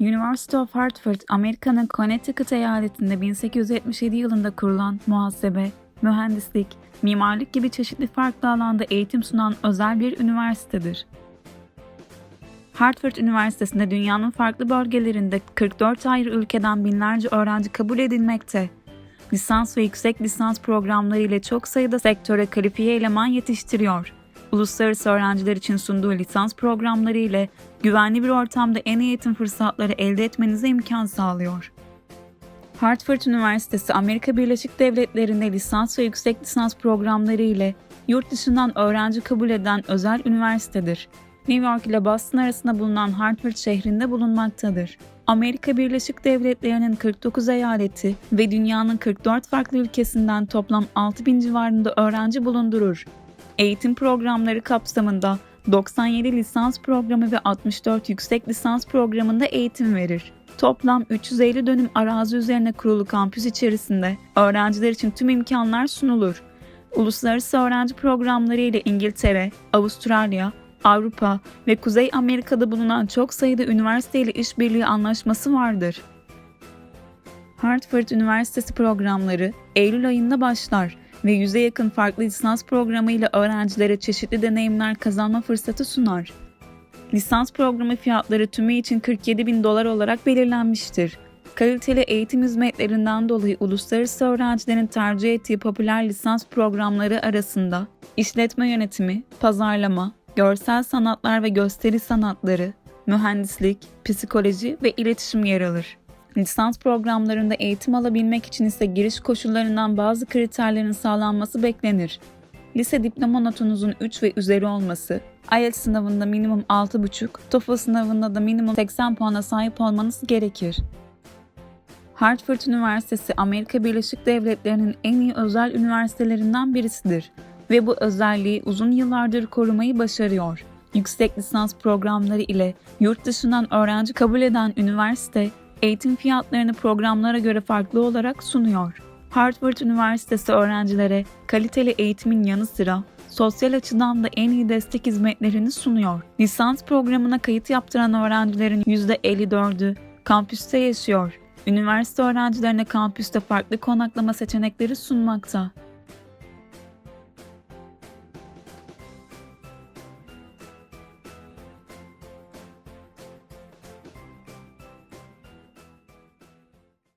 University of Hartford, Amerika'nın Connecticut eyaletinde 1877 yılında kurulan muhasebe, mühendislik, mimarlık gibi çeşitli farklı alanda eğitim sunan özel bir üniversitedir. Hartford Üniversitesi'nde dünyanın farklı bölgelerinde 44 ayrı ülkeden binlerce öğrenci kabul edilmekte. Lisans ve yüksek lisans programları ile çok sayıda sektöre kalifiye eleman yetiştiriyor. Uluslararası öğrenciler için sunduğu lisans programları ile güvenli bir ortamda en eğitim fırsatları elde etmenize imkan sağlıyor. Hartford Üniversitesi Amerika Birleşik Devletleri'nde lisans ve yüksek lisans programları ile yurt dışından öğrenci kabul eden özel üniversitedir. New York ile Boston arasında bulunan Hartford şehrinde bulunmaktadır. Amerika Birleşik Devletleri'nin 49 eyaleti ve dünyanın 44 farklı ülkesinden toplam 6000 civarında öğrenci bulundurur. Eğitim programları kapsamında 97 lisans programı ve 64 yüksek lisans programında eğitim verir. Toplam 350 dönüm arazi üzerine kurulu kampüs içerisinde öğrenciler için tüm imkanlar sunulur. Uluslararası öğrenci programları ile İngiltere, Avustralya, Avrupa ve Kuzey Amerika'da bulunan çok sayıda üniversite ile işbirliği anlaşması vardır. Hartford Üniversitesi programları Eylül ayında başlar ve yüze yakın farklı lisans programı ile öğrencilere çeşitli deneyimler kazanma fırsatı sunar. Lisans programı fiyatları tümü için 47 bin dolar olarak belirlenmiştir. Kaliteli eğitim hizmetlerinden dolayı uluslararası öğrencilerin tercih ettiği popüler lisans programları arasında işletme yönetimi, pazarlama, görsel sanatlar ve gösteri sanatları, mühendislik, psikoloji ve iletişim yer alır. Lisans programlarında eğitim alabilmek için ise giriş koşullarından bazı kriterlerin sağlanması beklenir. Lise diploma notunuzun 3 ve üzeri olması, IELTS sınavında minimum 6,5, TOEFL sınavında da minimum 80 puana sahip olmanız gerekir. Hartford Üniversitesi Amerika Birleşik Devletleri'nin en iyi özel üniversitelerinden birisidir ve bu özelliği uzun yıllardır korumayı başarıyor. Yüksek lisans programları ile yurt dışından öğrenci kabul eden üniversite, eğitim fiyatlarını programlara göre farklı olarak sunuyor. Hartford Üniversitesi öğrencilere kaliteli eğitimin yanı sıra sosyal açıdan da en iyi destek hizmetlerini sunuyor. Lisans programına kayıt yaptıran öğrencilerin %54'ü kampüste yaşıyor. Üniversite öğrencilerine kampüste farklı konaklama seçenekleri sunmakta.